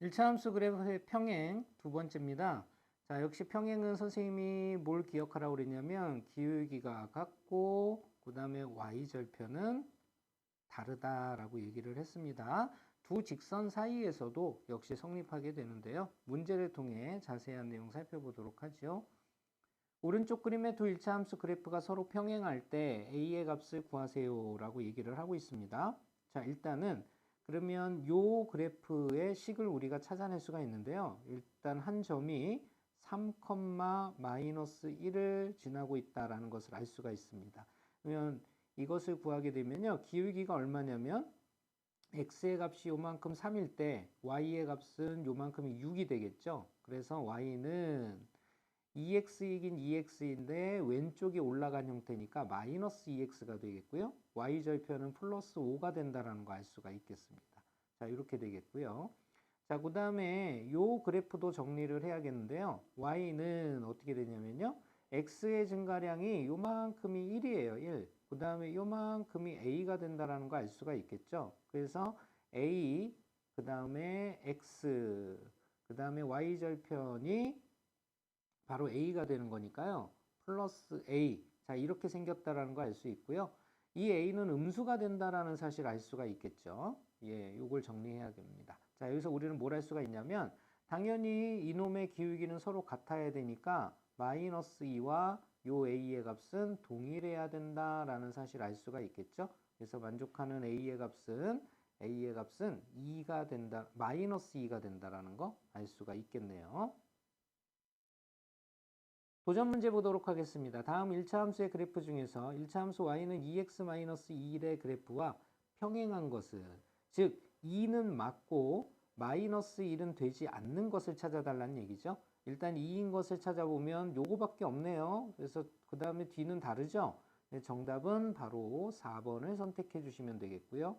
1차 함수 그래프의 평행 두 번째입니다. 자, 역시 평행은 선생님이 뭘 기억하라고 그랬냐면 기울기가 같고 그 다음에 y절편은 다르다라고 얘기를 했습니다. 두 직선 사이에서도 역시 성립하게 되는데요. 문제를 통해 자세한 내용 살펴보도록 하죠. 오른쪽 그림의 두 1차 함수 그래프가 서로 평행할 때 a의 값을 구하세요 라고 얘기를 하고 있습니다. 자, 일단은 그러면 요 그래프의 식을 우리가 찾아낼 수가 있는데요. 일단 한 점이 3, 마이너스 1을 지나고 있다라는 것을 알 수가 있습니다. 그러면 이것을 구하게 되면요. 기울기가 얼마냐면 x의 값이 요만큼 3일 때 y의 값은 요만큼이 6이 되겠죠. 그래서 y는 2x이긴 2x인데 왼쪽이 올라간 형태니까 마이너스 2x가 되겠고요. y절편은 플러스 5가 된다라는 거 알 수가 있겠습니다. 자, 이렇게 되겠고요. 자, 그 다음에 요 그래프도 정리를 해야겠는데요. y는 어떻게 되냐면요. x의 증가량이 요만큼이 1이에요. 1. 그 다음에 요만큼이 a가 된다라는 거 알 수가 있겠죠. 그래서 a, 그 다음에 x, 그 다음에 y절편이 바로 a가 되는 거니까요. 플러스 a. 자, 이렇게 생겼다라는 거알수 있고요. 이 a는 음수가 된다라는 사실 알 수가 있겠죠. 예, 요걸 정리해야 됩니다. 자, 여기서 우리는 뭘 할 수가 있냐면 당연히 이놈의 기울기는 서로 같아야 되니까 마이너스 2와 요 a의 값은 동일해야 된다라는 사실 알 수가 있겠죠. 그래서 만족하는 a의 값은 a의 값은 2가 된다, 마이너스 2가 된다라는 거 알 수가 있겠네요. 도전 문제 보도록 하겠습니다. 다음 1차 함수의 그래프 중에서 1차 함수 y는 2x-1의 그래프와 평행한 것을 즉 2는 맞고 마이너스 1은 되지 않는 것을 찾아달라는 얘기죠. 일단 2인 것을 찾아보면 요거밖에 없네요. 그래서 그 다음에 뒤는 다르죠. 네, 정답은 바로 4번을 선택해 주시면 되겠고요.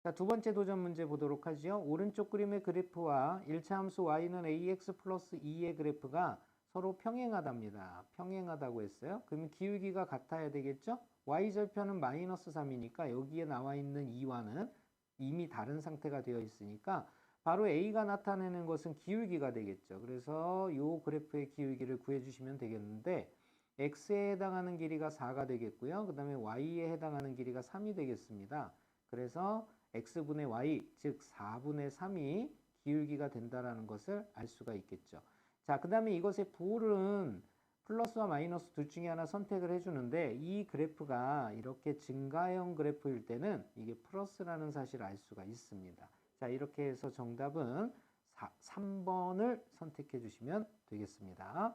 자, 두 번째 도전 문제 보도록 하죠. 오른쪽 그림의 그래프와 1차 함수 y는 ax 플러스 2의 그래프가 서로 평행하답니다. 평행하다고 했어요. 그러면 기울기가 같아야 되겠죠? y절편은 마이너스 3이니까 여기에 나와 있는 2와는 이미 다른 상태가 되어 있으니까 바로 a가 나타내는 것은 기울기가 되겠죠. 그래서 이 그래프의 기울기를 구해주시면 되겠는데 x에 해당하는 길이가 4가 되겠고요. 그 다음에 y에 해당하는 길이가 3이 되겠습니다. 그래서 x분의 y, 즉 4분의 3이 기울기가 된다는 것을 알 수가 있겠죠. 자, 그 다음에 이것의 부호는 플러스와 마이너스 둘 중에 하나 선택을 해주는데 이 그래프가 이렇게 증가형 그래프일 때는 이게 플러스라는 사실을 알 수가 있습니다. 자, 이렇게 해서 정답은 4, 3번을 선택해 주시면 되겠습니다.